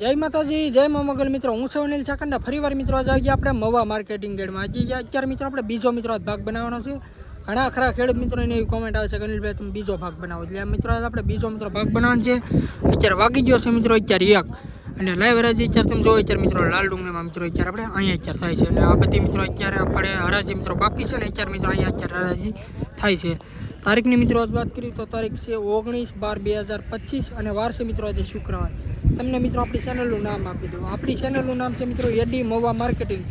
જય માતાજી, જય મોમગલ મિત્રો, હું છું અનિલ ચાકંડા ફરીવાર મિત્રો, આજે આવી આપણે મવા માર્કેટિંગ ગેડમાં. આજે અત્યારે મિત્રો, આપણે બીજો મિત્રો ભાગ બનાવવાનો છે. ઘણા ખરા ખેડૂત મિત્રોને એવી કોમેન્ટ આવે છે કે, અનિલભાઈ, તમે બીજો ભાગ બનાવો. એટલે મિત્રો આપણે બીજો મિત્રો ભાગ બનાવવાનો છે. અત્યારે વાગી ગયો છે મિત્રો, અત્યારે એક. અને લાઈવ હરાજી અત્યારે તમે જોવો, અત્યારે મિત્રો, લાલ ડુંગળીમાં મિત્રો, અત્યારે આપણે અહીંયા અત્યારે થાય છે. અને આ બધી મિત્રો અત્યારે આપણે હરાજી મિત્રો બાકી છે ને, અત્યારે મિત્રો અહીંયા અત્યારે હરાજી થાય છે. તારીખની મિત્રો, આજ વાત કરીએ તો તારીખ છે ઓગણીસ બાર બે હજાર પચીસ અને વાર છે મિત્રો, આજે શુક્રવાર. તમને મિત્રો આપણી ચેનલનું નામ આપી દઉં. આપણી ચેનલનું નામ છે મિત્રો એડી મોવા માર્કેટિંગ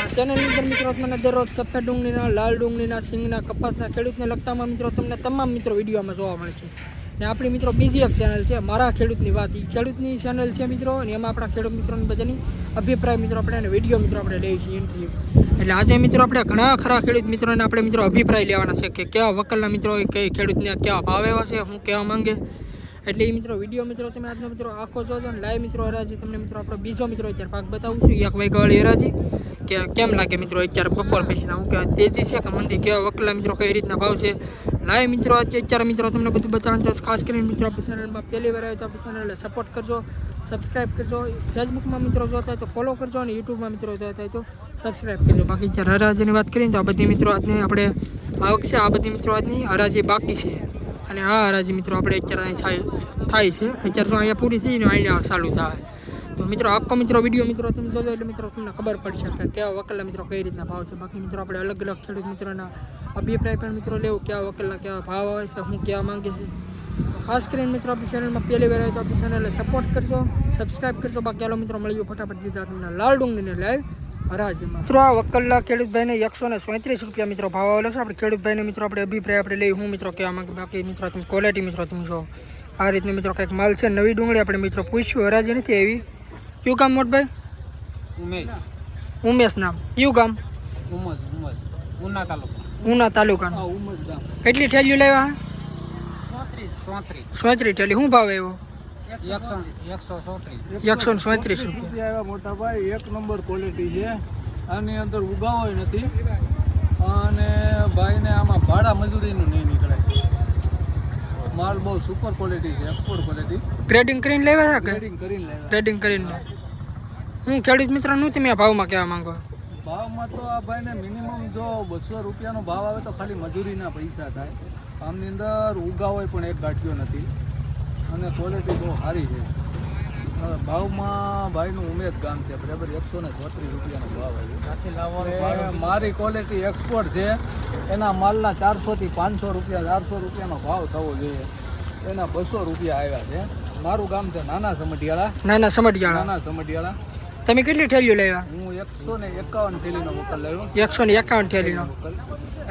આ ચેનલની અંદર મિત્રો તમને દરરોજ સફેદ ડુંગળીના, લાલ ડુંગળીના, સિંગના, કપાસના, ખેડૂતને લગતામાં મિત્રો તમને તમામ મિત્રો વિડીયોમાં જોવા મળે છે. ને આપણી મિત્રો બીજી એક ચેનલ છે, મારા ખેડૂતની વાત. એ ખેડૂતની ચેનલ છે મિત્રો, અને એમાં આપણા ખેડૂત મિત્રોની બધાની અભિપ્રાય મિત્રો આપણે અને વીડિયો મિત્રો આપણે લઈએ છીએ ઇન્ટરવ્યૂ એટલે આજે મિત્રો આપણે ઘણા ખરા ખેડૂત મિત્રોને આપણે મિત્રો અભિપ્રાય લેવાના છે કે કેવા વકલના મિત્રો કઈ ખેડૂતને કેવા ભાવ એવા છે શું કહેવા માંગે. એટલે એ મિત્રો, વીડિયો મિત્રો, તમે આજનો મિત્રો આખો જોજો અને લાઈવ મિત્રો હરાજી. તમને મિત્રો આપણો બીજો મિત્રો અત્યારે પાક બતાવું છું. એક વાગ્યાવાળી હરાજી. કે કેમ લાગે મિત્રો અત્યારે બપોર પછીના હું કે તેજી છે કે મંદી કેવા વકલા મિત્રો કઈ રીતના ભાવ છે? લાઈવ મિત્રો અત્યારે અત્યારે મિત્રો તમને બધું બતાવવાનું છે. ખાસ કરીને મિત્રો આપણી ચેનલમાં પહેલી વાર આવે તો આપણી ચેનલને સપોર્ટ કરજો સબસ્ક્રાઇબ કરજો. ફેસબુકમાં મિત્રો જોતા હોય તો ફોલો કરજો અને યુટ્યુબમાં મિત્રો જોતા હોય તો સબસ્ક્રાઇબ કરજો. બાકી અત્યારે હરાજીની વાત કરીએ તો આ બધી મિત્રો આજની આપણે આવક છે, આ બધી મિત્રો આજની હરાજી બાકી છે. અને આ હરાજી મિત્રો, આપણે અત્યારે થાય છે. અત્યારે તો અહીંયા પૂરી થઈને અહીંયા ચાલુ થાય. તો મિત્રો, આખો મિત્રો વીડિયો મિત્રો, તમે જોજો એટલે મિત્રો તમને ખબર પડશે કે કેવા વકલના મિત્રો કઈ રીતના ભાવ છે. બાકી મિત્રો, આપણે અલગ અલગ ખેડૂત મિત્રોના અભિપ્રાય પણ મિત્રો લેવું, કેવા વકલના કેવા ભાવ આવે છે, હું કહેવા માંગે છે. ખાસ કરીને મિત્રો, આપણી ચેનલમાં પહેલી વાર તો આપણી ચેનલને સપોર્ટ કરજો સબસ્ક્રાઈબ કરજો. બાકી ચાલો મિત્રો, મળીએ ફટાફટ દીધા તમને લાલ ડુંગળીને લાઈવ મિત્રો આ વકલના ખેડૂતભાઈને એકસો ને સોત્રીસ રૂપિયા મિત્રો ભાવ આવેલો છે. આપણે ખેડૂતભાઈને મિત્રો આપણે અભિપ્રાય આપણે લઈ. હું મિત્રો કહેવા માંગે બાકી મિત્રો તમે ક્વોલિટી મિત્રો તમે જો. આ રીતનું મિત્રો કંઈક માલ છે નવી ડુંગળી આપણે મિત્રો પૂછ્યું હરાજી નથી આવી. કયું ગામ મોટભાઈ? ઉમેશ. ઉમેશ નામ. કયું ગામ? ઉના તાલુકા. ઉના હા ગામ. કેટલી ઠેલીઓ લેવા સોત્રી થેલી. ઠેલી શું ભાવ આવ્યો? એકસો ને સોત્રીસ રૂપિયા. આવ્યા મોટા ભાઈ એક નંબર ક્વોલિટી છે. આની અંદર ઉગાવો નથી. અને ભાઈને આમાં ભાડા મજૂરીનું નહીં નીકળે. માલ બહુ સુપર ક્વોલિટી છે એક્સપોર્ટ ક્વોલિટી ટ્રેડિંગ કરીને લેવા કે? ગ્રેડિંગ કરીને લેવા. ટ્રેડિંગ કરીને. હું. ખેડૂત મિત્રનું તમે આ ભાવમાં કહેવા માંગો. ભાવમાં તો આ ભાઈને મિનિમમ જો બસો રૂપિયાનો ભાવ આવે તો ખાલી મજૂરીના પૈસા થાય. આમની અંદર ઉગાવો પણ એક ગાંઠ્યો નથી. અને ક્વોલિટી બહુ સારી છે. હવે ભાવમાં ભાઈનું ઉમેદ ગામ છે બરાબર? એકસો ને ચોત્રીસ રૂપિયાનો ભાવ આવ્યો અને મારી ક્વોલિટી એક્સપોર્ટ છે એના માલના ચારસોથી પાંચસો રૂપિયા ચારસો રૂપિયાનો ભાવ થવો જોઈએ. એના બસો રૂપિયા આવ્યા છે. મારું ગામ છે નાના સમઢિયાળા. નાના સમઢિયાળા. નાના સમઢિયાળા. તમે કેટલી થેલીઓ લેવા? હું એકસો ને એકાવન થેલીનો વકલ લાવ્યો એકસો ને એકાવન ઠેલીનો વકલ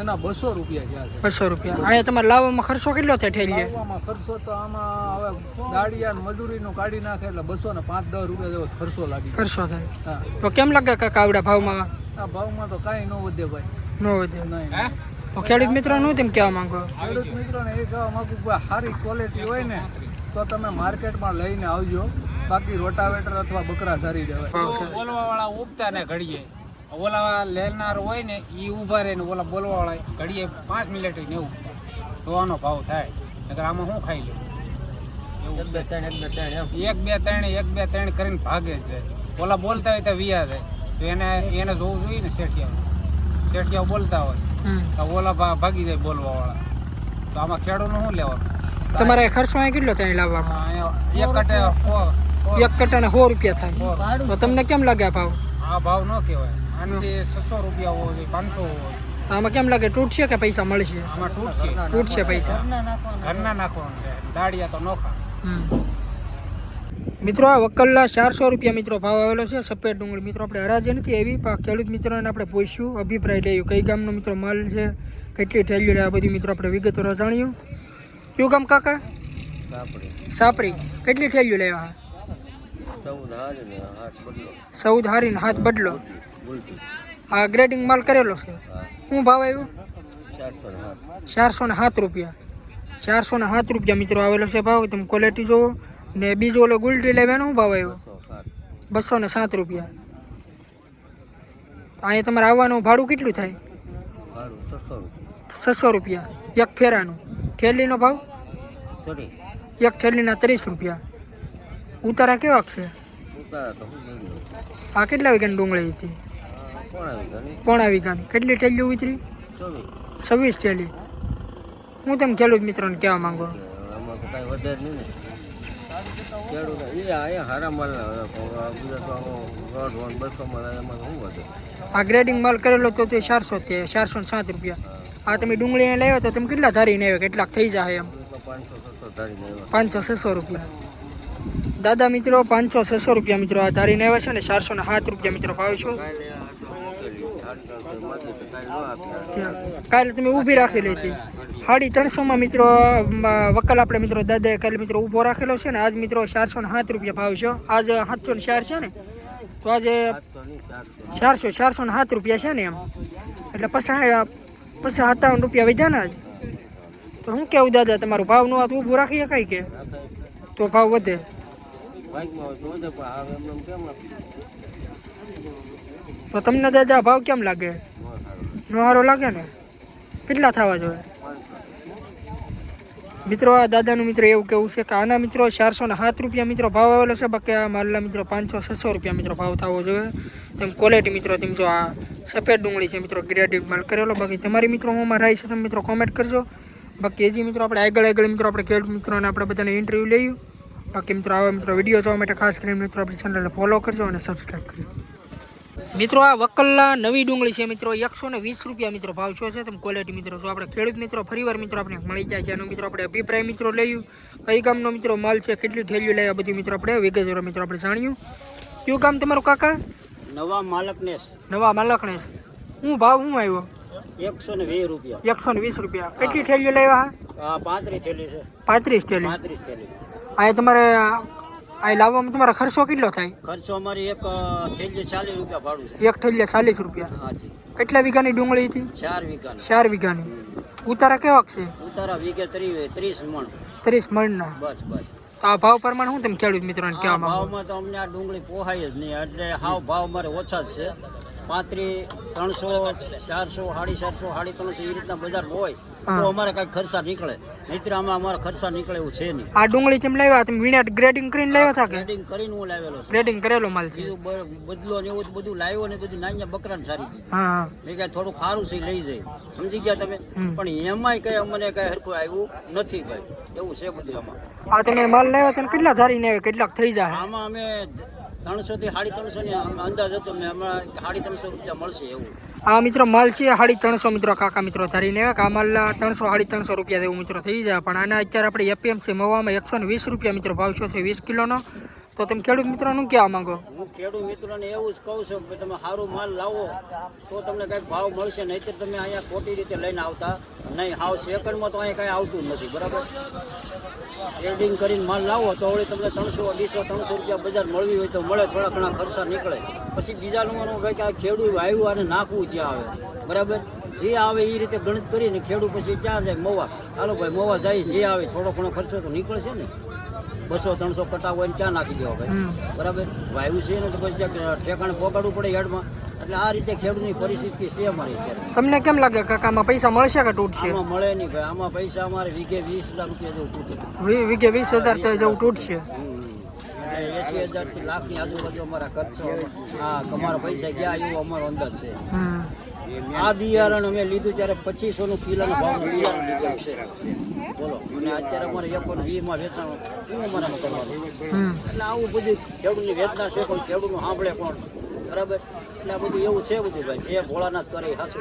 એના બસો રૂપિયા છે. બસો રૂપિયા. અહીંયા તમારે લાવવામાં ખર્ચો કેટલો થાય ઠેલીએ લાવવામાં ખર્ચો તો આમાં હવે દાડિયા મજૂરીનું કાઢી નાખે એટલે બસો ને પાંચ દસ રૂપિયા જેવો ખર્ચો લાગે ખર્ચો થાય. તો કેમ લાગે કાકા આવડા ભાવમાં? આ ભાવમાં તો કાંઈ ન વધે ભાઈ. ન વધે. નહીં. તો ખેડૂત મિત્રોનું તેમ કહેવા માંગો? ખેડૂત મિત્રોને એ કહેવા માંગુ કે સારી ક્વોલિટી હોય ને તો તમે માર્કેટમાં લઈને આવજો. બાકી રોટાવેટર અથવા બકરા સારી જવાય ભાવ બોલવા વાળા ઉગતા ને ઘડીએ. ઓલા લેનાર હોય ને એ ઊભા રહે ને ઓલા બોલવા વાળા ઘડીએ પાંચ મિનિટ ને એવું. તો આનો ભાવ થાય. નકર આમાં શું ખાઈ લે? એક બે ત્રણ એક બે ત્રણ કરીને ભાગે છે. જાય ઓલા બોલતા હોય તો વિયા છે તો એને એને જોવું જોઈએ ને શેઠિયા શેઠિયા બોલતા હોય. તો ઓલા ભાગી જાય બોલવા વાળા તો આમાં ખેડૂતનું શું લેવાનું? તમારે ખર્ચો અહીંયા કેટલો થાય લાવવામાં? અહીંયા એક કટે એક કટ્ટાને સો રૂપિયા થાય. તો તમને કેમ લાગે આ ભાવ? આ ભાવ ન કહેવાય. આનાથી છસો રૂપિયા હોવો જોઈએ પાંચસો હોવો આમાં કેમ લાગે? તૂટશે કે પૈસા મળશે આમાં તૂટશે તૂટશે પૈસા. ઘરના નાખવાનું. દાડિયા તો નોખા હમ. મિત્રો આ વકલના ચારસો રૂપિયા મિત્રો ભાવ આવેલો છે. સફેદ ડુંગળી. મિત્રો આપણે હરાજે નથી એવી. ખેડૂત મિત્રોને આપણે પૂછ્યું અભિપ્રાય લઈએ. કઈ ગામનો મિત્રો માલ છે? કેટલી ઠેલ્યું આ બધી મિત્રો આપણે વિગતો જાણ્યું કયું ગામ કાકા? સાપરી. કેટલી ઠેલીઓ લેવા? સૌદ હારીને હાથ બદલો. આ ગ્રેડિંગ માલ કરેલો છે. શું ભાવ આવ્યો? ચારસો ને સાત રૂપિયા. ચારસો ને સાત રૂપિયા મિત્રો આવેલો છે ભાવ. તમે ક્વોલિટી જુઓ ને બીજો ઓલો ગુલટી લેવાનો શું ભાવ આવ્યો? બસો ને સાત રૂપિયા. અહીંયા તમારે આવવાનું ભાડું કેટલું થાય? છસો રૂપિયા. એક ફેરાનું. થેલીનો ભાવ? એક થેલીના ત્રીસ રૂપિયા. ઉતારા કેવા છે? આ કેટલા વીઘાની ડુંગળી હતી? પોણા વીઘાની. કેટલી ઠેલીઓ ઉતરી? છવ્વીસ. ટેલી હું તમે ખેડૂત મિત્રોને કહેવા માંગો. આ ગ્રેડિંગ માલ કરેલો તો તે ચારસો તે ચારસો ને સાત રૂપિયા. આ તમે ડુંગળી લાવ્યા તો તમે કેટલા ધારીને આવ્યા? કેટલાક થઈ જાય એમ. પાંચસો છસો રૂપિયા. દાદા મિત્રો, પાંચસો, છસો રૂપિયા મિત્રો આ ધારીને આવ્યા છે ને ચારસો ને સાત રૂપિયા મિત્રો ભાવ છો. કાલે તમે ઊભી રાખી હતી સાડી ત્રણસોમાં મિત્રો વકલ આપણે મિત્રો દાદાએ કાલે મિત્રો ઊભો રાખેલો છે ને આજ મિત્રો ચારસો ને સાત રૂપિયા ભાવ છો. આજ સાતસો ને ચાર છે ને? તો આજે ચારસો ચારસો ને સાત રૂપિયા છે ને એમ. એટલે પછી પછી સત્તાવન રૂપિયા વધ્યા ને આજ. તો શું કેવું દાદા, તમારું ભાવ નો ઊભું રાખી શકાય કે? તો ભાવ વધે. તો તમને દાદા ભાવ કેમ લાગે? ન લાગે ને? કેટલા થવા જોઈએ? મિત્રો, આ દાદાનું મિત્રો એવું કેવું છે કે આના મિત્રો ચારસો ને સાત રૂપિયા મિત્રો ભાવ આવેલો છે, બાકી આ માલના મિત્રો પાંચસો, છસો રૂપિયા મિત્રો ભાવ થવો જોઈએ. તેમ ક્વોલિટી મિત્રો, તેમ જો આ સફેદ ડુંગળી છે મિત્રો ગ્રેડિંગ માલ કરેલો. બાકી તમારી મિત્રો હોમાં રહી છે, તમે મિત્રો કોમેન્ટ કરજો. બાકી હજી મિત્રો આપણે આગળ આગળ મિત્રો, આપણે ખેડૂત મિત્રોને આપણે બધાને ઇન્ટરવ્યૂ લઈએ બાકી મિત્રો આવા મિત્રો વીડિયો જોવા માટે ખાસ કરીને મિત્રો આપણી ચેનલને ફોલો કરજો અને સબસ્ક્રાઈબ કરજો. મિત્રો આ વકલ્લા નવી ડુંગળી છે મિત્રો એકસો ને વીસ રૂપિયા મિત્રો ભાવ છો છે તમે ક્વોલિટી મિત્રો. જો આપણે ખેડૂત મિત્રો ફરીવાર મિત્રો આપણે મળી જાય છે. એનો મિત્રો આપણે અભિપ્રાય મિત્રો લઈએ. કઈ ગામનો મિત્રો માલ છે કેટલી થેલીઓ લઈ આ બધું મિત્રો આપણે વિગત મિત્રો આપણે જાણ્યું કયું ગામ તમારું કાકા? નવા માલકનેશ. નવા માલકનેશ. હું ભાવ હું આવ્યો? એકસો ને વીસ રૂપિયા. એકસો ને વીસ રૂપિયા. કેટલી ઠેલીઓ લેવા પાંત્રીસ થેલી છે. પાંત્રીસ થેલી. પાંત્રીસ થેલી. આ તમારે આ લાવવામાં તમારો ખર્ચો કેટલો થાય? ખર્ચો અમારી એક થેલી ચાલીસ રૂપિયા ભાડું છે. એક ઠેલીએ ચાલીસ રૂપિયા. હાજી. કેટલા વીઘાની ડુંગળી હતી? ચાર વીઘા ચાર વીઘાની. ઉતારા કેવા છે? ઉતારા વીઘે ત્રીસ ત્રીસ મણ. ત્રીસ મણના. બસ બસ. તો આ ભાવ પ્રમાણે હું તમે ખેડૂત મિત્રોને કહેવા માંગો ભાવમાં તો અમને આ ડુંગળી પોહાય જ નહીં એટલે હાવ ભાવ મારે ઓછા જ છે. પાંત્રીસ ત્રણસો ચારસો સાડી ચારસો સાડી ત્રણસો એ રીતના બજાર હોય તો અમારે કઈ ખર્ચા નીકળે. નહીતર આમાં અમારા ખર્ચા નીકળે એવું છે નહીં. આ ડુંગળી કેમ લાવ્યા? તમે વીણા ગ્રેડિંગ કરીને લાવ્યા હતા ગ્રેડિંગ કરીને હું લાવેલો ગ્રેડિંગ કરેલો માલ છે. બદલો ને એવું બધું લાવ્યો ને બધું નાની બકરાને સારી દીધી હા હા. મેં કઈ થોડું ખારું છે લઈ જાય. સમજી ગયા તમે? પણ એમાંય કઈ અમને કઈ હરખું આવ્યું નથી ભાઈ. એવું છે બધું આમાં. આ તમે માલ લાવ્યા હતા કેટલા આવ્યા કેટલાક થઈ જાય? આમાં અમે ત્રણસો થી સાડી ત્રણસો ની આમ અંદાજ હતો. મેં હમણાં સાડી ત્રણસો રૂપિયા મળશે એવું. આ મિત્રો માલ છે સાડી ત્રણસો મિત્રો કાકા મિત્રો ધારીને. આવ્યા કે આ માલ ત્રણસો સાડી ત્રણસો રૂપિયા જેવું મિત્રો થઈ જાય. પણ આના અત્યારે આપણે એપીએમસી મવામાં એકસો ને વીસ રૂપિયા મિત્રો ભાવ છે વીસ કિલોનો? તો તમે ખેડૂત મિત્રોનું કહેવા માંગો? હું ખેડૂત મિત્રોને એવું જ કહું છું કે તમે સારું માલ લાવો તો તમને કંઈક ભાવ મળશે. નહીંતર તમે અહીંયા ખોટી રીતે લઈને આવતા. નહીં હાવ સેકન્ડમાં તો અહીંયા કાંઈ આવતું જ નથી બરાબર? ટ્રેડિંગ કરીને માલ લાવો તો વળી તમને ત્રણસો અઢીસો ત્રણસો રૂપિયા બજાર મળવી હોય તો મળે થોડા ઘણા ખર્ચા નીકળે. પછી બીજા લોકોનું ભાઈ કે આ ખેડૂત આવ્યું અને નાખવું જ્યાં આવે બરાબર? જે આવે એ રીતે ગણિત કરીને ખેડૂત પછી ક્યાં જાય? મોવા. હાલો ભાઈ મોવા જાય જે આવે થોડો ઘણો ખર્ચો તો નીકળશે ને. બસો ત્રણસો કટાવ હોય ને ક્યાં નાખી દેવા ભાઈ? બરાબર? વાયુ છે ને તો પછી ઠેકાણે પોકાડવું પડે યાર્ડમાં. એટલે આ રીતે ખેડૂતની પરિસ્થિતિ છે અમારી અત્યારે. તમને કેમ લાગે કાકામાં પૈસા મળશે કે તૂટશે? આમાં મળે નહીં ભાઈ આમાં પૈસા અમારે વીઘે વીસ હજાર રૂપિયા જેવું તૂટે. વી- વીઘે વીસ હજાર તો જેવું તૂટશે? એસી હજારથી લાખની આજુબાજુ અમારા ખર્ચો હા અમારા પૈસા ગયા એવું અમારો અંદાજ છે. આ બિયારણ અમે લીધું ત્યારે પચીસો નું કિલોનો ભાવ બિયારણ લીધું છે. બોલો અને અત્યારે અમારે એક વીસમાં વેચાણ શું અમારામાં કરવાનું. એટલે આવું બધું ખેડૂતની વેદના છે પણ ખેડૂતનું સાંભળે કોણ? બરાબર? એટલે બધું એવું છે બધું ભાઈ. જે ભોળાનાથ કરે હાસુ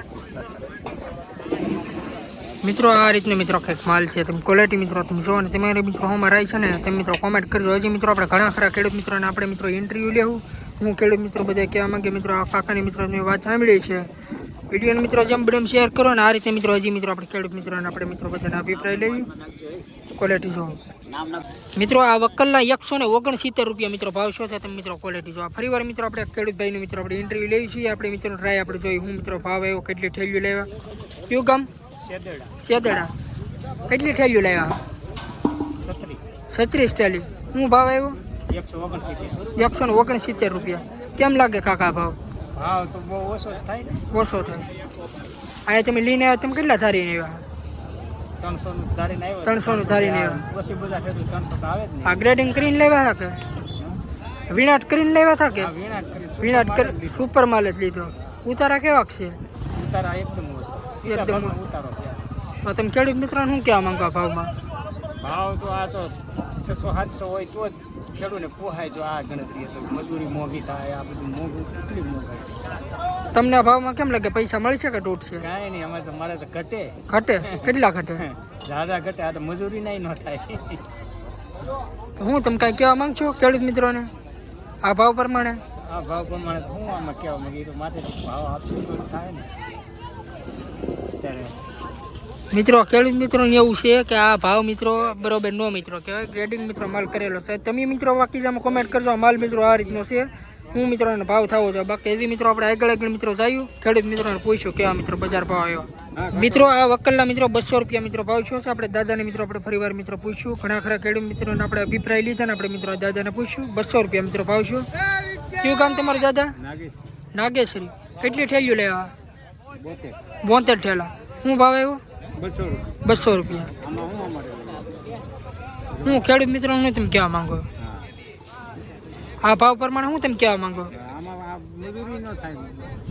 મિત્રો, આ રીતનો મિત્રો કંઈક માલ છે. તમે ક્વોલિટી મિત્રો તમે જો અને તમારે મિત્રો હોમાં રહી છે ને, તમે મિત્રો કોમેન્ટ કરજો. હજી મિત્રો આપણે ઘણા ખરા ખેડૂત મિત્રોને આપણે મિત્રો ઇન્ટરવ્યૂ લેવું. હું ખેડૂત મિત્રો બધા કહેવા માંગે, મિત્રો, આ કાકાની મિત્રોની વાત સાંભળી છે. વિડીયોને મિત્રો જેમ બને શેર કરો ને, આ રીતે મિત્રો હજી મિત્રો આપણે ખેડૂત મિત્રોને આપણે મિત્રો બધાને અભિપ્રાય લઈએ. ક્વોલિટી જોવો મિત્રો આ વકલના એકસો ને ઓગણસિત્તેર રૂપિયા મિત્રો ભાવ શું છે તમે મિત્રો ક્વોલિટી જો ફરી વાર મિત્રો આપણે ખેડૂત ભાઈનું મિત્રો આપણે ઇન્ટરવ્યુ લઈએ છીએ. આપણે મિત્રો ટ્રાય આપણે જોઈએ હું મિત્રો ભાવ આવ્યો કેટલી ઠેલીઓ લેવા. કયું ગામ? સેદડા કેટલી ઠેલીઓ લેવા? છત્રીસ ઠેલી હું ભાવ આવ્યો? એકસો ઓગણસિત્તેર. ને ઓગણસિત્તેર રૂપિયા. કેમ લાગે કાકા ભાવ? ભાવ તો બહુ ઓછો થાય ઓછો થાય. અહીંયા તમે લઈને આવ્યા તમે કેટલા ધારીને આવ્યા? ત્રણસો નું ધારીને આવ્યો. ત્રણસો નું ધારીને આવ્યા. ઓછી બધા ખેડૂત ત્રણસો તો આવે જ આ ગ્રેડિંગ કરીને લેવા હતા કે? વિનાટ કરીને લેવા હતા કે? વિનાટ કરી સુપર માલ જ લીધો. ઉતારા કેવા છે? ઉતારા એકદમ એકદમ ઉતારો તમે ખેડૂત મિત્રોને શું કહેવા માંગો ભાવમાં? ભાવ તો આ તો છસો સાતસો હોય તો જ ખેડૂને પોહાય જો આ ગણતરી તો મજૂરી મોંઘી થાય આ બધું મોંઘું કેટલી મોંઘાઈ તમને ભાવમાં કેમ લાગે? પૈસા મળશે કે તૂટશે કાંઈ નહીં અમારે તો મારે તો ઘટે. ઘટે? કેટલા ઘટે? જ્યાદા ઘટે આ તો મજૂરી નહીં ન થાય. તો હું તમે કાંઈ કહેવા માંગ છો ખેડૂત મિત્રોને? આ ભાવ પ્રમાણે? આ ભાવ પ્રમાણે હું આમાં કહેવા માંગી તો માથે ભાવ આપશું થાય ને. ત્યારે મિત્રો ખેડૂત મિત્રોને એવું છે કે આ ભાવ મિત્રો બરોબર નો મિત્રો કહેવાય ગ્રેડિંગ મિત્રો માલ કરેલો છે. તમે મિત્રો બાકીજામાં કોમેન્ટ કરજો માલ મિત્રો આ રીતનો છે. હું મિત્રોને ભાવ થવો છે. બાકી હજી મિત્રો આપણે આગળ આગળ મિત્રો જાયું. ખેડૂત મિત્રોને પૂછ્યું કેવા મિત્રો બજાર ભાવ આવ્યો. મિત્રો આ વકલના મિત્રો બસો રૂપિયા મિત્રો ભાવ છો. આપણે દાદાને મિત્રો આપણે ફરીવાર મિત્રો પૂછ્યું. ઘણા ખરા ખેડૂત મિત્રોને આપણે અભિપ્રાય લીધા ને આપણે મિત્રો દાદાને પૂછ્યું. બસો રૂપિયા મિત્રો ભાવ છો કયું કામ તમારું દાદા? નાગેશ નાગેશ્વરી કેટલી ઠેલીઓ લેવા? બોતે બોતેર ઠેલા. શું ભાવ આવ્યો? બસો રૂપિયા. હું ખેડૂત મિત્રો હું તમે કહેવા માંગો. આ ભાવ પ્રમાણે હું તમે કહેવા માંગો.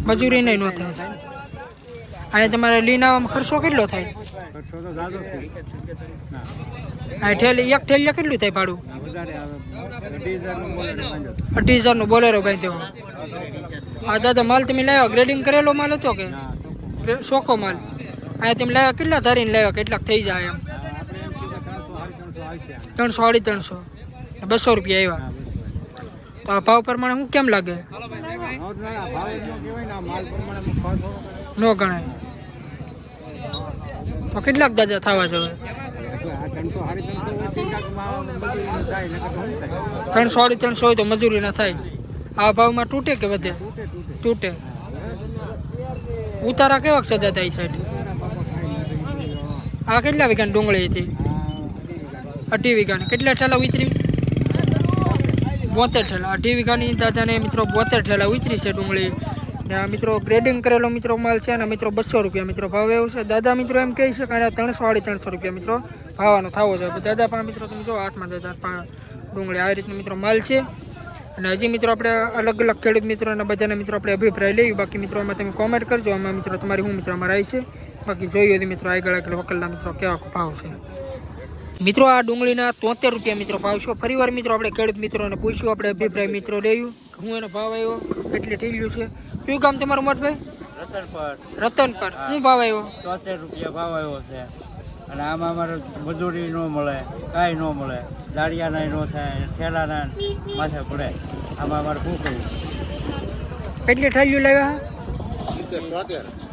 મજૂરી નહીં ન થાય. અહીંયા તમારે લઈને આવવામાં ખર્ચો કેટલો થાય? આ ઠેલી એક ઠેલિયા કેટલું થાય ભાડું? અઢી હજારનું બોલેરો બાંધ્યો. આ દાદા માલ તમે લાવ્યો ગ્રેડિંગ કરેલો માલ હતો કે? ચોખ્ખો માલ. અહીંયા તમે લાવ્યા, કેટલા ધરીને લાવ્યા? કેટલાક થઈ જાય એમ. ત્રણસો, અઢી ત્રણસો. બસો રૂપિયા આવ્યા. તો આ ભાવ પ્રમાણે હું કેમ લાગે? ના ગણાય. તો કેટલાક દાદા થવા જોઈએ? ત્રણસો, અઢી ત્રણસો હોય તો મજૂરી ના થાય. આ ભાવમાં તૂટે કે વધે? તૂટે. ઉતારા કેવા છે દાદા એ સાઈડ? આ કેટલા વીઘાની ડુંગળી હતી? અઢી વીઘાની. કેટલા ઠેલા ઉતરી? બોતેર ઠેલા. અઢી વીઘાની દાદાને મિત્રો બોતેર ઠેલા ઉતરી છે ડુંગળી. ને આ મિત્રો ગ્રેડિંગ કરેલો મિત્રો માલ છે અને મિત્રો બસો રૂપિયા મિત્રો ભાવ એવું છે. દાદા મિત્રો એમ કહે છે કે ત્રણસો સાડી ત્રણસો રૂપિયા મિત્રો ભાવવાનો થવો છે દાદા પણ મિત્રો તમે જો હાથમાં દાદા પણ ડુંગળી આવી રીતનો મિત્રો માલ છે. અને હજી મિત્રો આપણે અલગ અલગ ખેડૂત મિત્રો અને બધાને મિત્રો આપણે અભિપ્રાય લઈએ બાકી મિત્રો આમાં તમે કોમેન્ટ કરજો. આમાં મિત્રો તમારી હું મિત્રો અમારા છે. બાકી જોઈએ તો મિત્રો આગળ આગળ વકલના મિત્રો કેવા ભાવ છે. મિત્રો આ ડુંગળીના તોતેર રૂપિયા મિત્રો ભાવ છો. ફરીવાર મિત્રો આપણે ખેડૂત મિત્રોને પૂછ્યું આપણે અભિપ્રાય મિત્રો રહ્યું હું એનો ભાવ આવ્યો એટલે ઠીલ્યું છે. કયું ગામ તમારું મોટભાઈ રતન પર રતન પર શું ભાવ આવ્યો? તોતેર રૂપિયા ભાવ આવ્યો છે. અને આમાં અમારે મજૂરી ન મળે કાંઈ ન મળે. દાળિયાના ન થાય ઠેલાના માથે પડે. આમાં અમારે શું કર્યું કેટલી ઠાલ્યું લાવ્યા?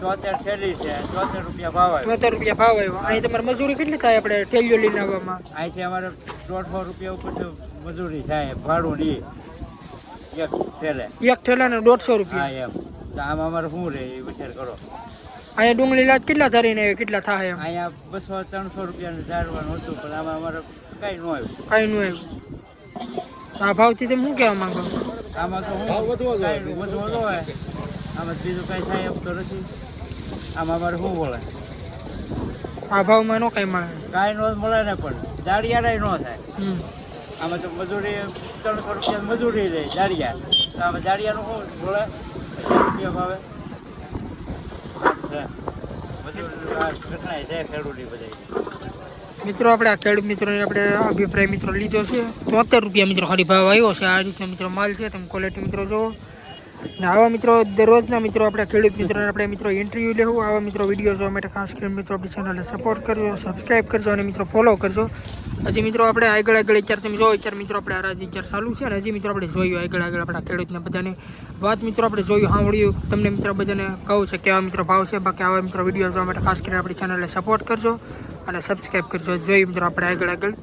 તોતેર થેલી છે તોતેર રૂપિયા ભાવ આવ્યો. તોતેર રૂપિયા ભાવ આવ્યો. અહીં તમારે મજૂરી કેટલી થાય આપણે ઠેલ્યું લઈને આવવામાં? અહીંથી અમારે દોઢસો રૂપિયા ઉપર મજૂરી થાય ભાડું ની એક ઠેલે એક ઠેલાને દોઢસો હા રૂપિયા એમ આમ અમારે શું રહે એ વિચાર કરો. અહીંયા ડુંગળી લાજ કેટલા ધરીને આવે કેટલા થાય એમ? અહીંયા બસો ત્રણસો રૂપિયાનું ઝાડવાનું હતું પણ આમાં અમારે કાંઈ ન આવ્યું. કાંઈ ન આવ્યું. આ ભાવથી તમે શું કહેવા માંગો? આમાં તો હું વધુ વધુ હોય. આમાં બીજું કાંઈ થાય એમ તો નથી. આમાં અમારે શું બોલે આ ભાવમાં ન કાંઈ મળે. કાંઈ નો મળે ને પણ દાળિયાના ન થાય. આમાં તો મજૂરી ત્રણસો રૂપિયા મજૂરી રહે દાળિયા તો આમાં દાળિયાનું શું બોલે પચાસ રૂપિયા ભાવે. મિત્રો આપણે આ ખેડૂત મિત્રોને આપણે અભિપ્રાય મિત્રો લીધો છે. તોતેર રૂપિયા મિત્રો ખાલી ભાવ આવ્યો છે. આ રીતનો મિત્રો માલ છે. તમે ક્વોલિટી મિત્રો જુઓ. ને આવા મિત્રો, દરરોજના મિત્રો, આપણે ખેડૂત મિત્રોને આપણે મિત્રો ઇન્ટરવ્યૂ લેવું, આવા મિત્રો વીડિયો જોવા માટે ખાસ કરીને મિત્રો આપણી ચેનલને સપોર્ટ કરજો સબસ્ક્રાઈબ કરજો અને મિત્રો ફોલો કરજો. હજી મિત્રો આપણે આગળ આગળ અત્યારે તમે જોવો, અત્યારે મિત્રો આપણે હરાજી અત્યારે ચાલુ છે અને હજી મિત્રો આપણે જોયું આગળ આગળ આપણા ખેડૂતને બધાને. વાત મિત્રો આપણે જોયું, સાંભળ્યું, તમને મિત્રો બધાને કહું છે કેવા મિત્રો ભાવ છે, બાકી આવા મિત્રો વીડિયો જોવા માટે ખાસ કરીને આપણી ચેનલને સપોર્ટ કરજો અને સબસ્ક્રાઈબ કરજો. જોયું મિત્રો આપણે આગળ આગળ.